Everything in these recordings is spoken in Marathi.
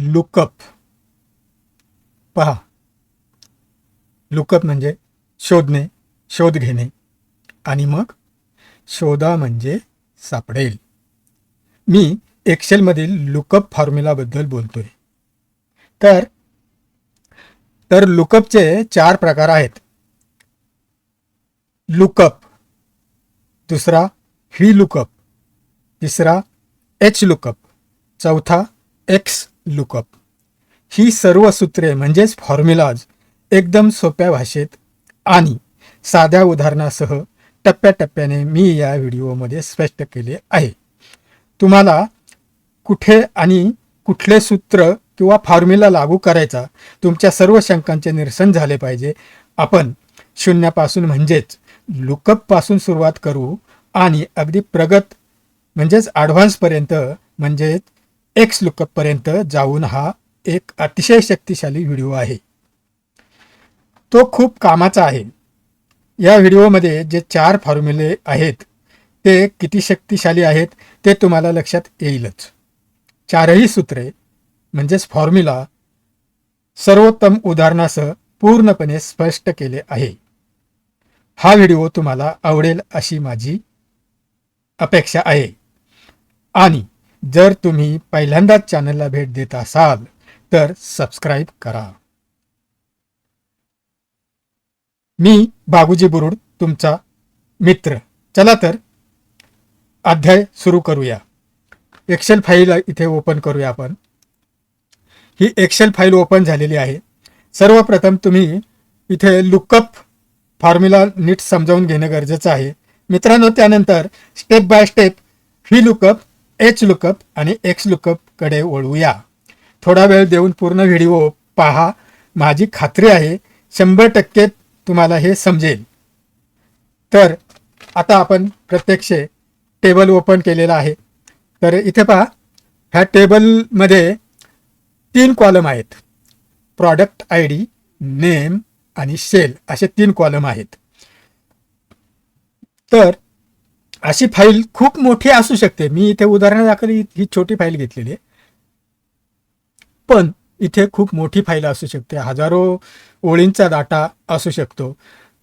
लुकअप. पहा. लुकअप म्हणजे शोधणे शोध घेणे. आणि मग शोधा म्हणजे सापडेल. मी एक्सेलमधील लुकअप फॉर्म्युलाबद्दल बोलतोय. तर तर लुकअपचे चार प्रकार आहेत. लुकअप. दुसरा ही लुकअप. तिसरा एच लुकअप. चौथा एक्स लुकअप. ही सर्व सूत्रे म्हणजेच फॉर्म्युलाज एकदम सोप्या भाषेत आणि साध्या उदाहरणासह टप्प्याटप्प्याने मी या व्हिडिओमध्ये स्पष्ट केले आहे. तुम्हाला कुठे आणि कुठले सूत्र किंवा फॉर्म्युला लागू करायचा तुमच्या सर्व शंकांचे निरसन झाले पाहिजे. आपण शून्यापासून म्हणजेच लुकअपपासून सुरुवात करू आणि अगदी प्रगत म्हणजेच ॲडव्हान्सपर्यंत म्हणजेच एक्स लुकअपपर्यंत जाऊन हा एक अतिशय शक्तिशाली व्हिडिओ आहे. तो खूप कामाचा आहे. या व्हिडिओमध्ये जे चार फॉर्म्युले आहेत ते किती शक्तिशाली आहेत ते तुम्हाला लक्षात येईलच. चारही सूत्रे म्हणजेच फॉर्म्युला सर्वोत्तम उदाहरणासह पूर्णपणे स्पष्ट केले आहे. हा व्हिडिओ तुम्हाला आवडेल अशी माझी अपेक्षा आहे. आणि जर तुम्ही पहिल्यांदाच चॅनलला भेट देत असाल तर सबस्क्राईब करा. मी बाबूजी बुरुड तुमचा मित्र. चला तर अध्याय सुरू करूया. एक्सेल फाईल इथे ओपन करूया आपण. ही एक्सेल फाईल ओपन झालेली आहे. सर्वप्रथम तुम्ही इथे लुकअप फॉर्म्युला नीट समजावून घेणं गरजेचं आहे. मित्रांनो त्यानंतर step by step V lookup H lookup आणि एक्स लुकअपकडे वळूया. थोडा वेळ देऊन पूर्ण व्हिडिओ पहा. माझी खात्री आहे शंभर टक्के तुम्हाला हे समजेल. तर आता आपण प्रत्यक्ष टेबल ओपन केलेला आहे. तर इथे पहा ह्या टेबलमध्ये तीन कॉलम आहेत. प्रॉडक्ट आय डी नेम आणि सेल असे तीन कॉलम आहेत. तर अशी फाईल खूप मोठी असू शकते. मी इथे उदाहरणादाखल ही ही छोटी फाईल घेतलेली आहे. पण इथे खूप मोठी फाईल असू शकते. हजारो ओळींचा डाटा असू शकतो.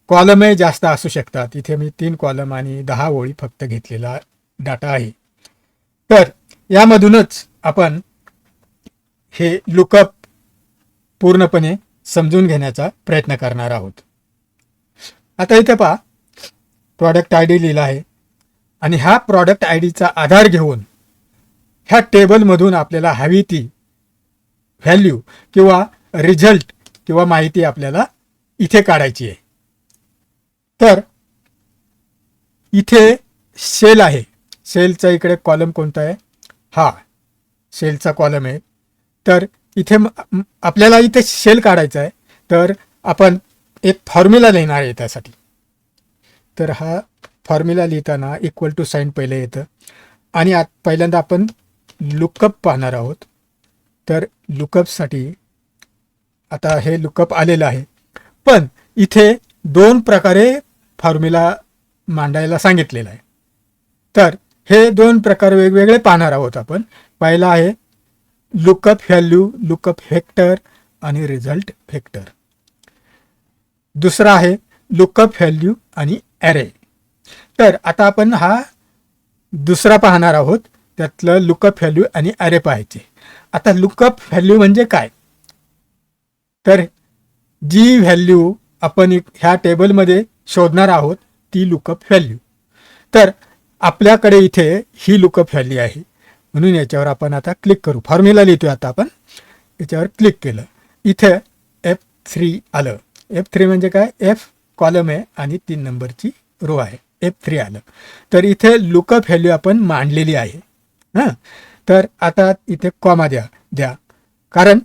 कॉलमही जास्त असू शकतात. इथे मी तीन कॉलम आणि दहा ओळी फक्त घेतलेला डाटा आहे. तर यामधूनच आपण हे लुकअप पूर्णपणे समजून घेण्याचा प्रयत्न करणार आहोत. आता इथे पहा. प्रॉडक्ट आय डी लिहिला आहे. आणि ह्या प्रॉडक्ट आय डीचा आधार घेऊन ह्या टेबलमधून आपल्याला हवी ती व्हॅल्यू किंवा रिझल्ट किंवा माहिती आपल्याला इथे काढायची आहे. तर इथे सेल आहे. सेलचा इकडे कॉलम कोणता आहे? हा सेलचा कॉलम आहे. तर इथे आपल्याला इथे सेल काढायचा आहे. तर आपण एक फॉर्म्युला लिहिणार आहे त्यासाठी. तर हा फॉर्म्युला लिहिताना इक्वल टू साईन पहिलं येतं. आणि आत पहिल्यांदा आपण लुकअप पाहणार आहोत. तर लुकअपसाठी आता हे लुकअप आलेलं आहे. पण इथे दोन प्रकारे फॉर्म्युला मांडायला सांगितलेला आहे. तर हे दोन प्रकार वेगवेगळे पाहणार आहोत आपण. पहिला आहे लुकअप व्हॅल्यू लुकअप हेक्टर आणि रिझल्ट हेक्टर दुसरा आहे लुकअप व्हॅल्यू आणि ॲरे तर आता आपण हा दुसरा पाहणार आहोत. त्यातलं लुकअप व्हॅल्यू आणि अरे पाहायचे. आता लुकअप व्हॅल्यू म्हणजे काय? तर जी व्हॅल्यू आपण ह्या टेबलमध्ये शोधणार आहोत ती लुकअप व्हॅल्यू तर आपल्याकडे इथे ही लुकअप व्हॅल्यू आहे. म्हणून याच्यावर आपण आता क्लिक करू. फॉर्म्युला लिहितो आता आपण. याच्यावर क्लिक केलं. इथे एफ थ्री आलं. एफ थ्री म्हणजे काय? एफ कॉलम आहे आणि तीन नंबरची रो आहे. एफ थ्री आलं. तर इथे लुकअप व्हॅल्यू आपण मांडलेली आहे. हां? तर आता इथे कॉमा द्या. द्या. कारण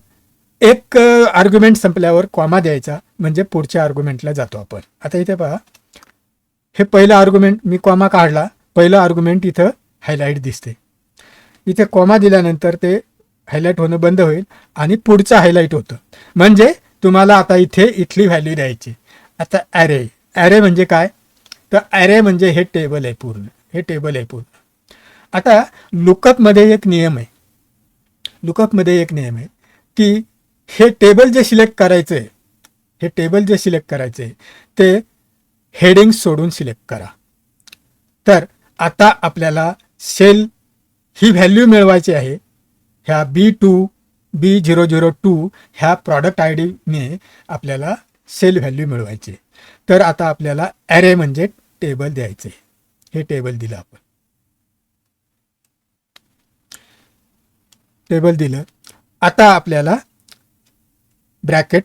एक आर्ग्युमेंट संपल्यावर कॉमा द्यायचा. म्हणजे पुढच्या आर्ग्युमेंटला जातो आपण. आता इथे पहा. हे पहिलं आर्ग्युमेंट मी कॉमा काढला. पहिलं आर्ग्युमेंट इथं हायलाईट दिसते. इथे कॉमा दिल्यानंतर ते हायलाईट होणं बंद होईल आणि पुढचं हायलाईट होतं. म्हणजे तुम्हाला आता इथे इथली व्हॅल्यू द्यायची. आता ॲरे ॲरे म्हणजे काय? तर ॲरे म्हणजे हे टेबल आहे पूर्ण. हे टेबल आहे पूर्ण. आता लुकअपमध्ये एक नियम आहे. लुकअपमध्ये एक नियम आहे की हे टेबल जे सिलेक्ट करायचं आहे हे टेबल जे सिलेक्ट करायचं आहे ते हेडिंग सोडून सिलेक्ट करा. तर आता आपल्याला सेल ही व्हॅल्यू मिळवायची आहे. ह्या B two B zero zero two ह्या प्रॉडक्ट आय डीने आपल्याला सेल व्हॅल्यू मिळवायची. तर आता आपल्याला ॲरे म्हणजे टेबल द्यायचे. हे टेबल दिलं आपण. टेबल दिलं. आता आपल्याला ब्रॅकेट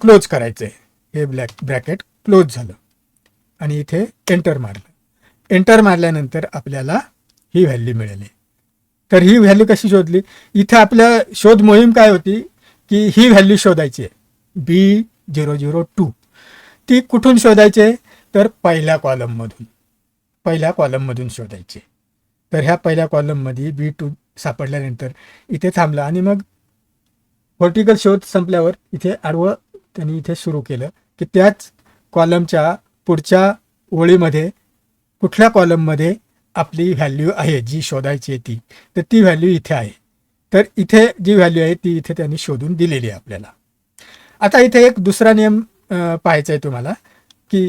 क्लोज करायचं. आहे हे ब्लॅक ब्रॅकेट क्लोज झालं. आणि इथे एंटर मारलं. एंटर मारल्यानंतर आपल्याला ही व्हॅल्यू मिळाली. तर ही व्हॅल्यू कशी शोधली? इथे आपल्या शोध मोहीम काय होती? की ही व्हॅल्यू शोधायची आहे. B zero zero two. ती कुठून शोधायचे? तर पहिल्या कॉलममधून. पहिल्या कॉलममधून शोधायचे. तर ह्या पहिल्या कॉलममध्ये बी टू सापडल्यानंतर इथे थांबला आणि मग व्हर्टिकल शोध संपल्यावर इथे आडवं त्यांनी इथे सुरू केलं की त्याच कॉलमच्या पुढच्या ओळीमध्ये कुठल्या कॉलममध्ये आपली व्हॅल्यू आहे जी शोधायची आहे ती. तर ती व्हॅल्यू इथे आहे. तर इथे जी व्हॅल्यू आहे ती इथे त्यांनी शोधून दिलेली आहे आपल्याला. आता इथे एक दुसरा नियम पाहायचा आहे तुम्हाला की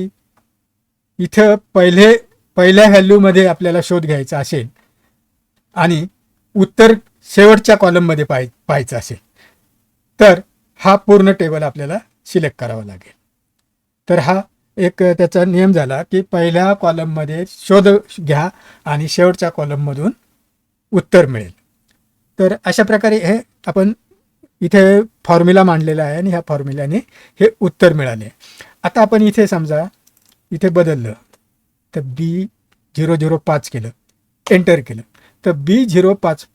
इथं पहिले पहिल्या व्हॅल्यूमध्ये आपल्याला शोध घ्यायचा असेल आणि उत्तर शेवटच्या कॉलममध्ये पाहाय पाहायचं असेल तर हा पूर्ण टेबल आपल्याला सिलेक्ट करावा लागेल. तर हा एक त्याचा नियम झाला की पहिल्या कॉलममध्ये शोध घ्या आणि शेवटच्या कॉलममधून उत्तर मिळेल. तर अशा प्रकारे हे आपण इथे फॉर्म्युला मांडलेला आहे आणि ह्या फॉर्म्युल्याने हे उत्तर मिळाले. आता आपण इथे समजा इथे बदललं. तर बी झिरो झिरो पाच केलं. एंटर केलं. तर बी झिरो पाच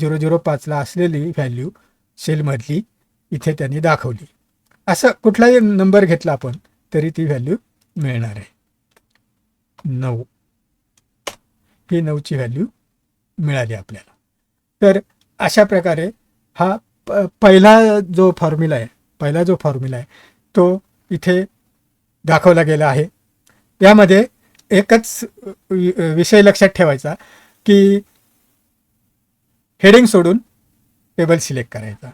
झिरो झिरो पाचला असलेली व्हॅल्यू सेलमधली इथे त्यांनी दाखवली. असं कुठलाही नंबर घेतला आपण तरी ती व्हॅल्यू मिळणार आहे. नऊ. ही नऊची व्हॅल्यू मिळाली आपल्याला. तर अशा प्रकारे हा पहिला जो फॉर्म्युला आहे पहिला जो फॉर्म्युला आहे तो इथे दाखवला गेला आहे. यामध्ये एकच विषय लक्षात ठेवायचा की हेडिंग सोडून टेबल सिलेक्ट करायचा.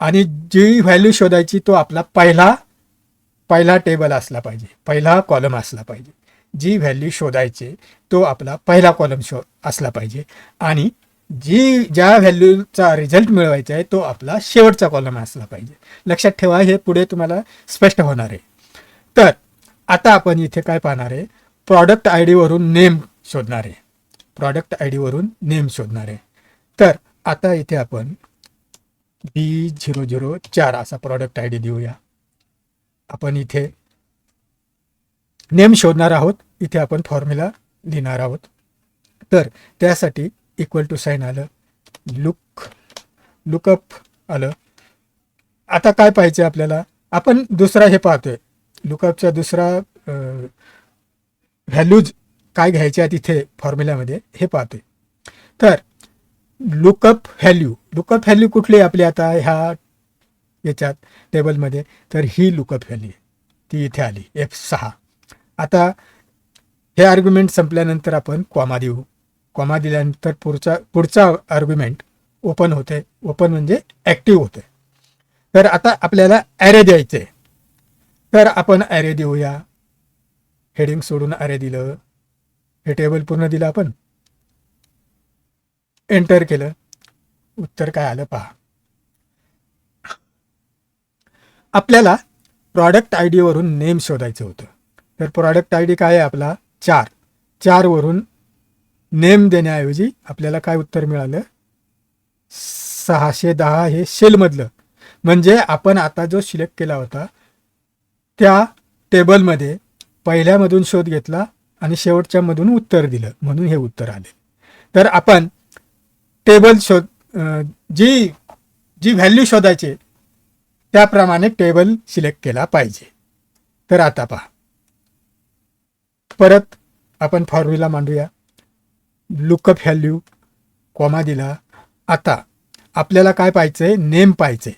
आणि जी व्हॅल्यू शोधायची तो आपला पहिला पहिला टेबल असला पाहिजे पहिला कॉलम असला पाहिजे. जी व्हॅल्यू शोधायची तो आपला पहिला कॉलम शो असला पाहिजे. आणि जी ज्या व्हॅल्यूचा रिझल्ट मिळवायचा आहे तो आपला शेवटचा कॉलम असला पाहिजे. लक्षात ठेवा हे पुढे तुम्हाला स्पष्ट होणार आहे. तर आता आपण इथे काय पाहणार आहे? प्रॉडक्ट आय डीवरून नेम शोधणार आहे. प्रॉडक्ट आय डीवरून नेम शोधणार आहे. तर आता इथे आपण बी झिरो झिरो चार असा प्रॉडक्ट आय डी देऊया. आपण इथे नेम शोधणार आहोत. इथे आपण फॉर्म्युला लिहिणार आहोत. तर त्यासाठी इक्वल टू साईन आलं. लुक लुकअप आलं. आता काय पाहिजे आपल्याला? आपण दुसरा हे पाहतोय. लुकअपचा दुसरा व्हॅल्यूज काय घ्यायच्या तिथे फॉर्म्युल्यामध्ये हे पाहतोय. तर लुकअप व्हॅल्यू लुकअप व्हॅल्यू कुठली आपली आता? ह्या याच्यात टेबलमध्ये तर ही लुकअप व्हॅल्यू ती इथे आली. एफ सहा. आता हे आर्ग्युमेंट संपल्यानंतर आपण कॉमा देऊ. कॉमा दिल्यानंतर पुढचा पुढचा आर्ग्युमेंट ओपन होते. ओपन म्हणजे ॲक्टिव्ह होते. तर आता आपल्याला ॲरे द्यायचे. तर आपण ॲरे देऊया. हेडिंग सोडून ॲरे दिलं. हे टेबल पूर्ण दिलं आपण. एंटर केलं. उत्तर काय आलं पहा. आपल्याला प्रॉडक्ट आय डीवरून नेम शोधायचं होतं. तर प्रॉडक्ट आय डी काय आहे आपला? चार. चारवरून नेम देण्याऐवजी आपल्याला काय उत्तर मिळालं? सहाशे दहा हे शेलमधलं. म्हणजे आपण आता जो सिलेक्ट केला होता त्या टेबलमध्ये पहिल्यामधून शोध घेतला आणि शेवटच्यामधून उत्तर दिलं. म्हणून हे उत्तर आले. तर आपण टेबल शोध जी जी व्हॅल्यू शोधायची त्याप्रमाणे टेबल सिलेक्ट केला पाहिजे. तर आता पहा. परत आपण फॉर्म्युला मांडूया. लुकअप व्हॅल्यू कॉमा दिला. आता आपल्याला काय पाहिजे नेम पाहिजे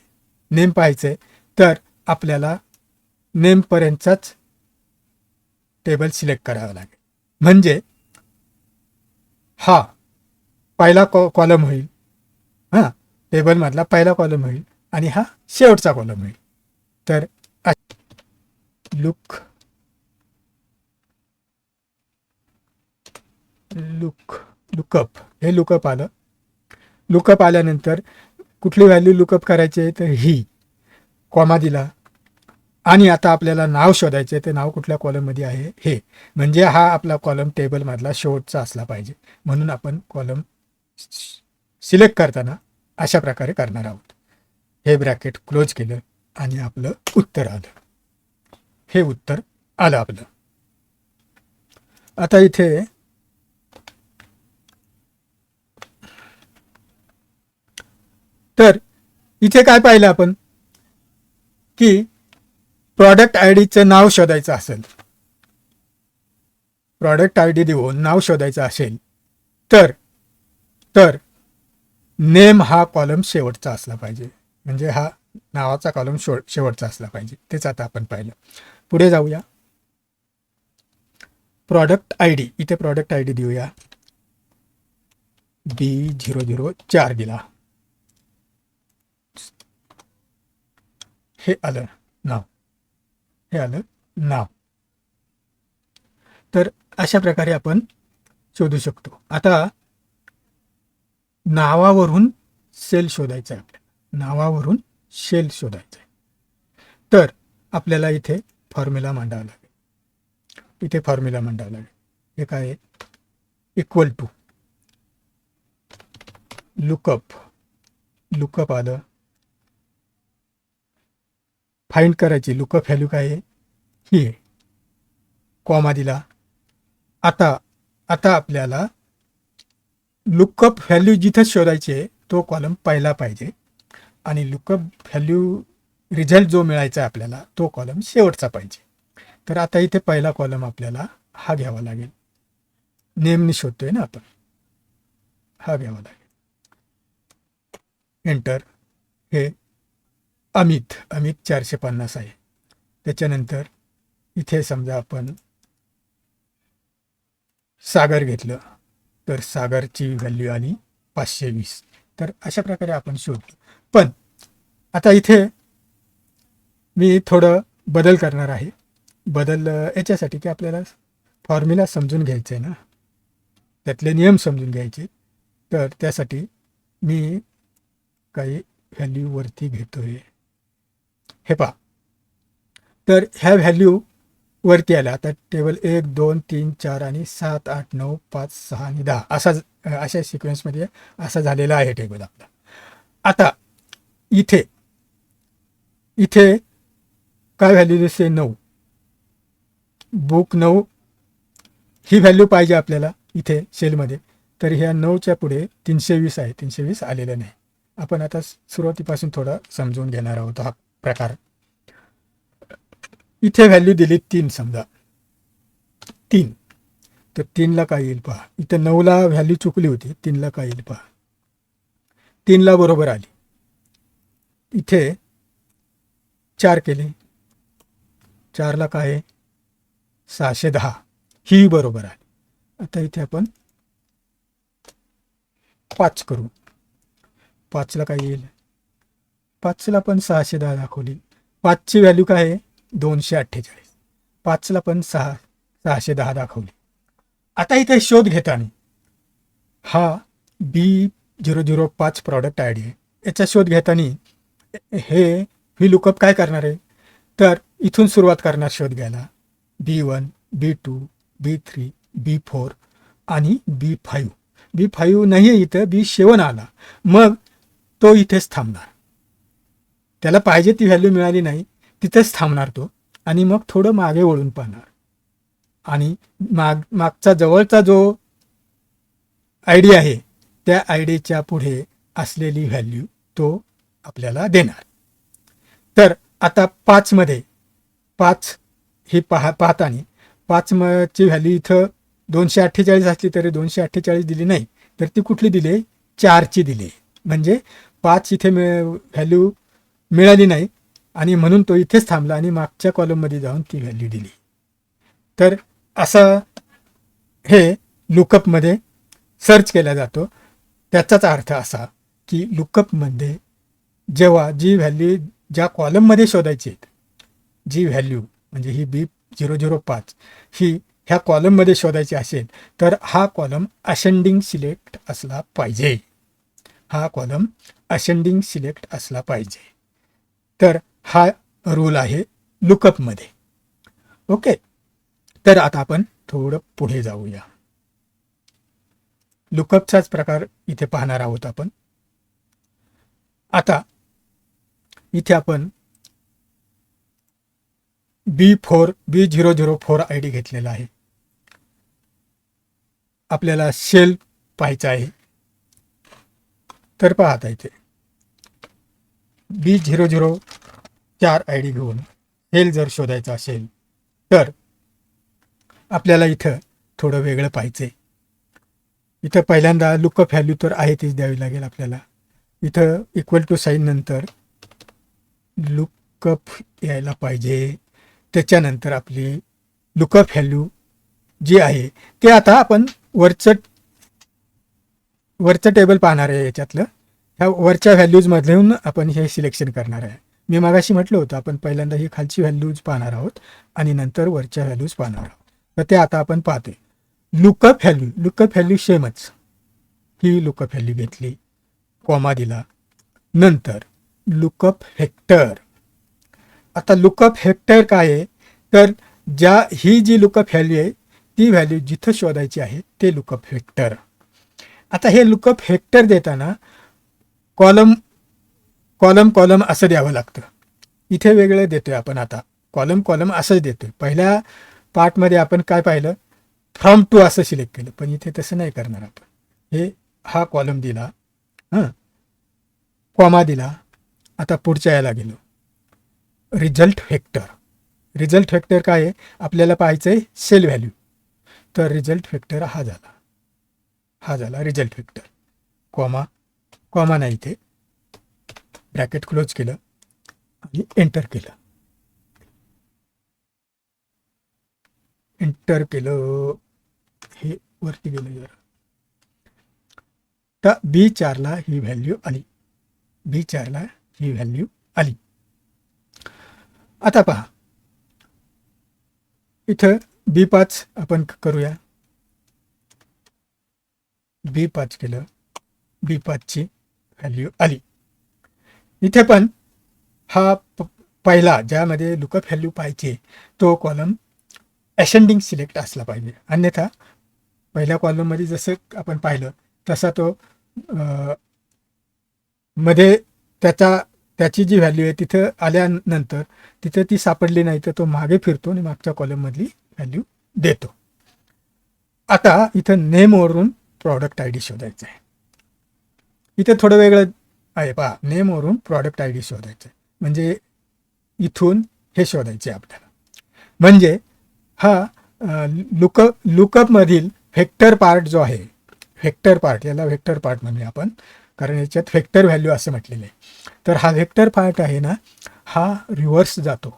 नेम पाहिजे तर आपल्याला नेमपर्यंतचाच टेबल सिलेक्ट करावा लागेल. म्हणजे हा पहिला कॉ कॉलम होईल. हां टेबलमधला पहिला कॉलम होईल. आणि हा शेवटचा कॉलम होईल. तर लुक लुक लुकअप हे लुकअप आलं. लुकअप आल्यानंतर कुठली व्हॅल्यू लुकअप करायची आहे तर ही कॉमा दिला. आणि आता आपल्याला नाव शोधायचे ते नाव कुठल्या कॉलममध्ये आहे? हे. म्हणजे हा आपला कॉलम टेबलमधला शेवटचा असला पाहिजे. म्हणून आपण कॉलम सिलेक्ट करताना अशा प्रकारे करणार आहोत. हे ब्रॅकेट क्लोज केलं आणि आपलं उत्तर आलं. हे उत्तर आलं आपलं. आता इथे तर इथे काय पाहिलं आपण? की प्रॉडक्ट आय डीचं नाव शोधायचं असेल. प्रॉडक्ट आय डी देऊन नाव शोधायचं असेल तर तर नेम हा कॉलम शेवटचा असला पाहिजे. म्हणजे हा नावाचा कॉलम शो शेवटचा असला पाहिजे. तेच आता आपण पाहिलं. पुढे जाऊया. प्रॉडक्ट आय डी इथे प्रॉडक्ट आय डी देऊया. बी झिरो झिरो चार दिला. हे आलं नाव. हे आलं नाव. तर अशा प्रकारे आपण शोधू शकतो. आता नावावरून सेल शोधायचं आहे आपल्याला. नावावरून शेल शोधायचं आहे. तर आपल्याला इथे फॉर्म्युला मांडावा लागेल. इथे फॉर्म्युला मांडावा लागेल. हे काय आहे? इक्वल टू लुकअप लुकअप आलं. फाईंड करायची लुकअप व्हॅल्यू काय आहे? ही आहे. कॉमा दिला. आता आता आपल्याला लुकअप व्हॅल्यू जिथं शोधायची आहे तो कॉलम पहिला पाहिजे. आणि लुकअप व्हॅल्यू रिझल्ट जो मिळायचा आहे आपल्याला तो कॉलम शेवटचा पाहिजे. तर आता इथे पहिला कॉलम आपल्याला हा घ्यावा लागेल. नेमनी शोधतोय ना आपण. हा घ्यावा लागेल. एंटर हे अमित अमित चारशे पन्नास आहे. त्याच्यानंतर इथे समजा आपण सागर घेतलं तर सागरची व्हॅल्यू आली पाचशे वीस. तर अशा प्रकारे आपण शोधतो. पण आता इथे मी थोडं बदल करणार आहे. बदल याच्यासाठी की आपल्याला फॉर्म्युला समजून घ्यायचं आहे ना. त्यातले नियम समजून घ्यायचे. तर त्यासाठी मी काही व्हॅल्यू वरती घेतोय. हे पहा. तर ह्या व्हॅल्यू वरती आल्या. आता टेबल एक दोन तीन चार आणि सात आठ नऊ पाच सहा आणि दहा. असा अशा सिक्वेन्समध्ये असा झालेला आहे टेबल आपला. आता इथे इथे काय व्हॅल्यू दिसते? नऊ. बुक नऊ. ही व्हॅल्यू पाहिजे आपल्याला इथे सेलमध्ये तर ह्या नऊच्या पुढे तीनशे वीस आहे. तीनशे वीस आलेलं नाही. आपण आता सुरुवातीपासून थोडा समजून घेणार आहोत. हा. प्रकार. इथे व्हॅल्यू दिली तीन समजा. तीन. तर तीनला काय येईल पहा. इथं नऊला व्हॅल्यू चुकली होती. तीनला काय येईल पहा. तीनला बरोबर आली. इथे चार केले. चारला काय आहे? सहाशे दहा. ही बरोबर आली. आता इथे आपण पाच करू. पाचला काय येईल? पाचला पण सहाशे दहा दाखवली. पाचची व्हॅल्यू काय आहे? दोनशे अठ्ठेचाळीस. पाचला पण सहा सहाशे दहा दाखवली. आता इथे शोध घेताना. हा बी झिरो झिरो पाच प्रॉडक्ट आय डी आहे. याचा शोध घेताना हे ही लुकअप काय करणार आहे? तर इथून सुरुवात करणार शोध घ्यायला. B one B two B three B four आणि बी फाईव्ह बी फाईव्ह नाही आहे इथं बी सेवन आला. मग तो इथेच थांबणार. त्याला पाहिजे ती व्हॅल्यू मिळाली नाही तिथेच थांबणार तो आणि मग थोडं मागे वळून पाहणार. आणि माग मागचा जवळचा जो आय डी आहे त्या आयडीच्या पुढे असलेली व्हॅल्यू तो आपल्याला देणार. तर आता पाचमध्ये पाच ही पहा पाहताना पाच मची व्हॅल्यू इथं दोनशे अठ्ठेचाळीस असली तरी दोनशे अठ्ठेचाळीस दिली नाही तर ती कुठली दिली? चारची दिली. म्हणजे पाच इथे मिळ व्हॅल्यू मिळाली नाही. आणि म्हणून तो इथेच थांबला आणि मागच्या कॉलममध्ये जाऊन ती व्हॅल्यू दिली. तर असं हे लुकअपमध्ये सर्च केला जातो. त्याचाच अर्थ असा की लुकअपमध्ये जेव्हा जी व्हॅल्यू ज्या कॉलममध्ये शोधायची आहेत जी व्हॅल्यू म्हणजे ही बी झिरो झिरो पाच ही ह्या कॉलममध्ये शोधायची असेल तर हा कॉलम असेंडिंग सिलेक्ट असला पाहिजे. हा कॉलम असेंडिंग सिलेक्ट असला पाहिजे. तर हा रूल आहे लुकअपमध्ये ओके तर आता आपण थोडं पुढे जाऊया. लुकअपचाच प्रकार इथे पाहणार आहोत आपण. आता इथे आपण B four B zero zero four I D घेतलेला आहे. आपल्याला सेल पाहायचा आहे. तर पाहता इथे. बी झिरो झिरो चार आय डी घेऊन हेल जर शोधायचं असेल तर आपल्याला इथं थोडं वेगळं पाहिजे इथं पहिल्यांदा लुकअप व्हॅल्यू तर आहे तीच द्यावी लागेल आपल्याला. इथं इक्वल टू साईन नंतर लुकअप यायला पाहिजे. त्याच्यानंतर आपली लुकअप व्हॅल्यू जी आहे ते आता आपण वरचं वरचं टेबल पाहणार आहे याच्यातलं. ह्या वरच्या व्हॅल्यूजमधून आपण हे सिलेक्शन करणार आहे. मी मागाशी म्हटलं होतं आपण पहिल्यांदा ही खालची व्हॅल्यूज पाहणार आहोत आणि नंतर वरच्या व्हॅल्यूज पाहणार आहोत. तर ते आता आपण पाहतोय. लुकअप व्हॅल्यू लुकअप व्हॅल्यू सेमच ही लुकअप व्हॅल्यू घेतली कॉमा दिला. नंतर लुकअप हेक्टर आता लुकअप हेक्टर काय आहे? तर ज्या ही जी लुकअप व्हॅल्यू आहे ती व्हॅल्यू जिथं शोधायची आहे ते लुकअप हेक्टर आता हे लुकअप हेक्टर देताना कॉलम कॉलम कॉलम असं द्यावं लागतं. इथे वेगळं देतोय आपण आता. कॉलम कॉलम असंच देतोय. पहिल्या पार्टमध्ये आपण काय पाहिलं? फ्रॉम टू असं सिलेक्ट केलं. पण इथे तसं नाही करणार आपण. हे हा कॉलम दिला. हां. कॉमा दिला. आता पुढच्या याला गेलो. रिझल्ट व्हेक्टर रिझल्ट व्हेक्टर काय आहे? आपल्याला पाहायचं आहे सेल व्हॅल्यू तर रिझल्ट व्हेक्टर हा झाला. हा झाला रिझल्ट व्हेक्टर कॉमा कॉमा नाही इथे ब्रॅकेट क्लोज केलं आणि एंटर केलं. एंटर केलं. हे वरती गेलं जरा. तर बी चारला ही व्हॅल्यू आली. बी चारला ही व्हॅल्यू आली. आता पहा. इथं बी पाच आपण करूया. बी पाच केलं. बी पाचची व्हॅल्यू आली. इथे पण हा प- पहिला ज्यामध्ये लुकअप व्हॅल्यू पाहिजे तो कॉलम असेंडिंग सिलेक्ट असला पाहिजे. अन्यथा पहिल्या कॉलममध्ये जसं आपण पाहिलं तसा तो मध्ये त्याचा त्याची जी व्हॅल्यू आहे तिथं आल्यानंतर तिथं ती सापडली नाही तर तो मागे फिरतो आणि मागच्या कॉलममधली व्हॅल्यू देतो. आता इथं नेमवरून प्रॉडक्ट आय डी शोधायचं आहे. इथं थोडं वेगळं आहे. पहा नेमवरून प्रॉडक्ट आय डी शोधायचं आहे. म्हणजे इथून हे शोधायचे आपल्याला. म्हणजे हा लुक लुकअपमधील व्हेक्टर पार्ट जो आहे व्हेक्टर पार्ट याला व्हेक्टर पार्ट म्हणूया आपण. कारण याच्यात व्हेक्टर व्हॅल्यू असं म्हटलेलं आहे. तर हा व्हेक्टर पार्ट आहे ना हा रिव्हर्स जातो.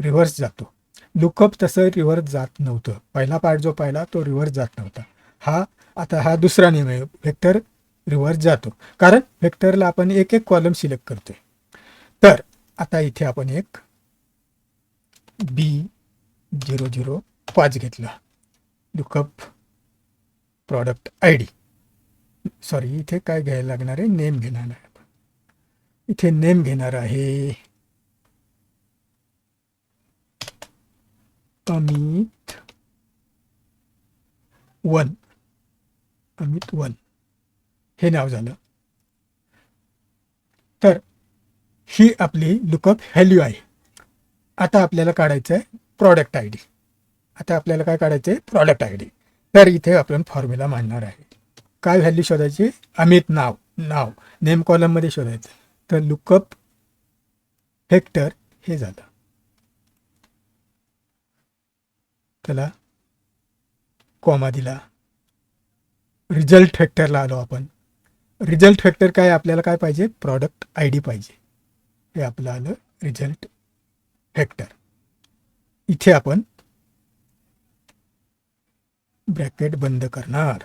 रिव्हर्स जातो. लुकअप तसं रिव्हर्स जात नव्हतं. पहिला पार्ट जो पाहिला तो रिव्हर्स जात नव्हता. हा आता हा दुसरा नियम आहे. व्हेक्टर रिव्हर्स जातो. कारण व्हेक्टरला आपण एक एक कॉलम सिलेक्ट करतोय. तर आता इथे आपण एक बी झिरो झिरो पाच घेतला. Lookup product I D sorry इथे काय घ्यायला लागणार आहे? नेम घेणार आहे आपण. इथे नेम घेणार आहे. अमित वन. अमित वन. हे नाव झालं. तर ही आपली लुकअप व्हॅल्यू आहे. आता आपल्याला काढायचं आहे प्रॉडक्ट आय डी आता आपल्याला काय काढायचं आहे प्रॉडक्ट आय डी तर इथे आपण फॉर्म्युला मांडणार आहे. काय व्हॅल्यू शोधायची? अमित नाव. नाव. नेम कॉलममध्ये शोधायचं. तर लुकअप हेक्टर हे झालं. त्याला कॉमा दिला. रिझल्ट फॅक्टरला आलो आपण. रिझल्ट फॅक्टर काय? आपल्याला काय पाहिजे? प्रॉडक्ट आय डी पाहिजे. हे आपलं आलं रिझल्ट फॅक्टर. इथे आपण ब्रॅकेट बंद करणार.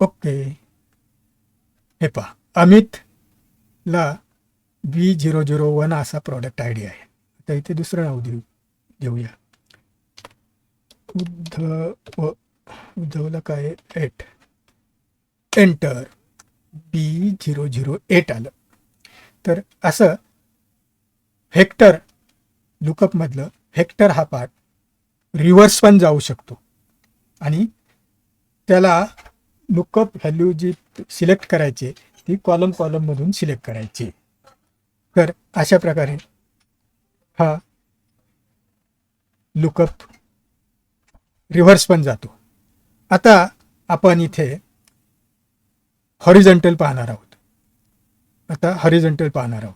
ओके. हे पहा. अमितला बी झिरो झिरो वन असा प्रॉडक्ट आय डी आहे. आता इथे दुसरं नाव देऊ देऊया. उद्धव उद्धवला काय? Eight enter B zero zero eight आलं तर असं हेक्टर लुकअपमधलं हेक्टर हा पार्ट रिव्हर्स पण जाऊ शकतो आणि त्याला लुकअप व्हॅल्यू जी सिलेक्ट करायची ती कॉलम कॉलममधून सिलेक्ट करायची तर अशा प्रकारे हा लुकअप रिव्हर्स पण जातो आता आपण इथे हॉरिझॉन्टल पाहणार आहोत. आता हॉरिझॉन्टल पाहणार आहोत.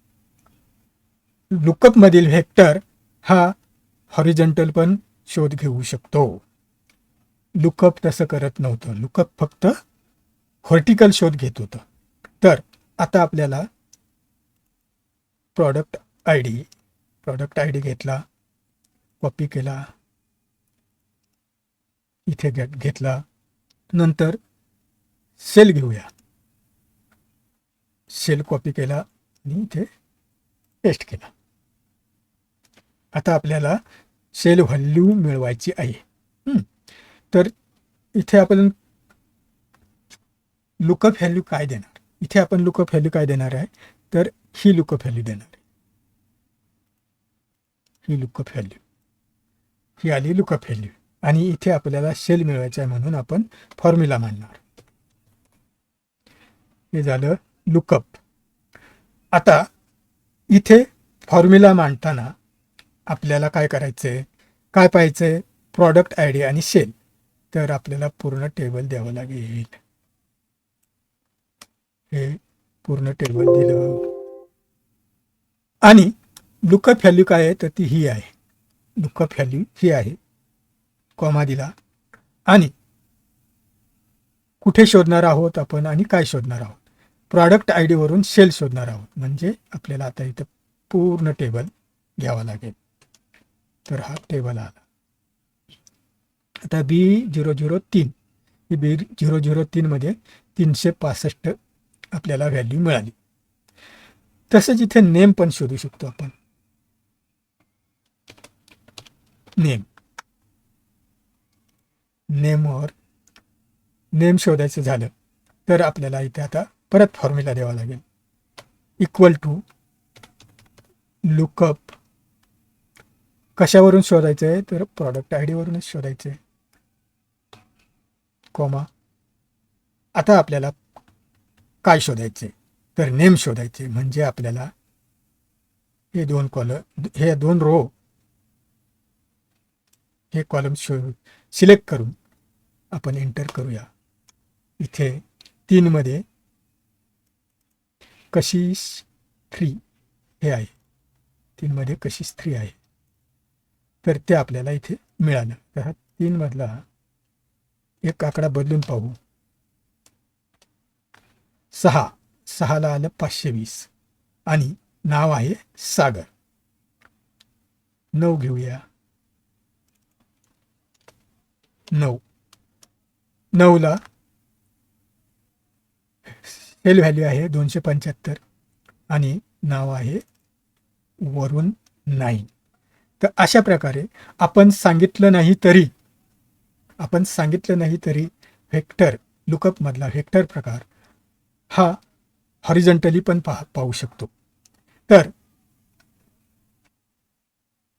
लुकअपमधील व्हेक्टर हा हॉरिझॉन्टल पण शोध घेऊ शकतो. लुकअप तसं करत नव्हतं. लुकअप फक्त व्हर्टिकल शोध घेत होतं. तर आता आपल्याला product I D product I D घेतला कॉपी केला इथे घेतला. नंतर सेल घेऊया. सेल कॉपी केला आणि इथे पेस्ट केला. आता आपल्याला सेल व्हॅल्यू मिळवायची आहे. तर इथे आपण लुकअप व्हॅल्यू काय देणार? इथे आपण लुकअप व्हॅल्यू काय देणार आहे? तर ही लुकअप व्हॅल्यू देणार आहे. ही लुकअप व्हॅल्यू ही आली लुकअप व्हॅल्यू आणि इथे आपल्याला सेल मिळवायचा आहे म्हणून आपण फॉर्म्युला मांडणार. हे झालं. लुकअप आता इथे फॉर्म्युला मांडताना आपल्याला काय करायचं आहे काय पाहायचं आहे प्रॉडक्ट आय डी आणि सेल तर आपल्याला पूर्ण टेबल द्यावं लागेल. हे पूर्ण टेबल दिलं. आणि लुकअप व्हॅल्यू काय आहे? तर ती ही आहे. लुकअप व्हॅल्यू ही आहे. कॉमा दिला. आणि कुठे शोधणार आहोत आपण आणि काय शोधणार आहोत? प्रॉडक्ट आय डीवरून सेल शोधणार आहोत. म्हणजे आपल्याला आता इथं पूर्ण टेबल घ्यावा लागेल. तर हा टेबल आला. आता बी झिरो झिरो तीन ही बी झिरो झिरो तीनमध्ये तीनशे पासष्ट आपल्याला व्हॅल्यू मिळाली. तसंच इथे नेम पण शोधू शकतो आपण. नेम नेमवर नेम शोधायचं झालं तर आपल्याला इथे आता परत फॉर्म्युला द्यावा लागेल. इक्वल टू लुकअप कशावरून शोधायचं आहे? तर प्रॉडक्ट आय डीवरूनच शोधायचं आहे. कॉमा आता आपल्याला काय शोधायचे तर नेम शोधायचे म्हणजे आपल्याला हे दोन कॉलम हे दोन रो हे कॉलम शो सिलेक्ट करून आपण एंटर करूया. इथे तीनमध्ये कशीस थ्री हे आहे? तीनमध्ये कशीस थ्री आहे? तर ते आपल्याला इथे मिळालं. तर हा तीनमधला एक आकडा बदलून पाहू. सहा. सहाला आलं पाचशे वीस. आणि नाव आहे सागर. नऊ घेऊया. नऊ. नऊला सेल व्हॅल्यू आहे दोनशे पंच्याहत्तर आणि नाव आहे वरून नाईन तर अशा प्रकारे आपण सांगितलं नाही तरी आपण सांगितलं नाही तरी व्हेक्टर लुकअपमधला व्हेक्टर प्रकार हा हॉरिझॉन्टली पण पाह पाहू शकतो. तर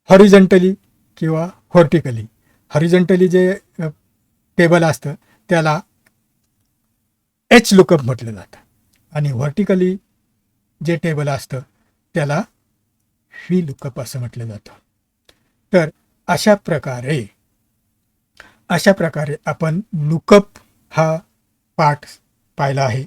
हॉरिझॉन्टली किंवा व्हर्टिकली हॉरिझॉन्टली जे टेबल असतं त्याला एच लुकअप म्हटलं जातं. आणि व्हर्टिकली जे टेबल असतं त्याला व्ही लुकअप असं म्हटलं जातं. तर अशा प्रकारे अशा प्रकारे आपण लुकअप हा पाठ पाहिला आहे.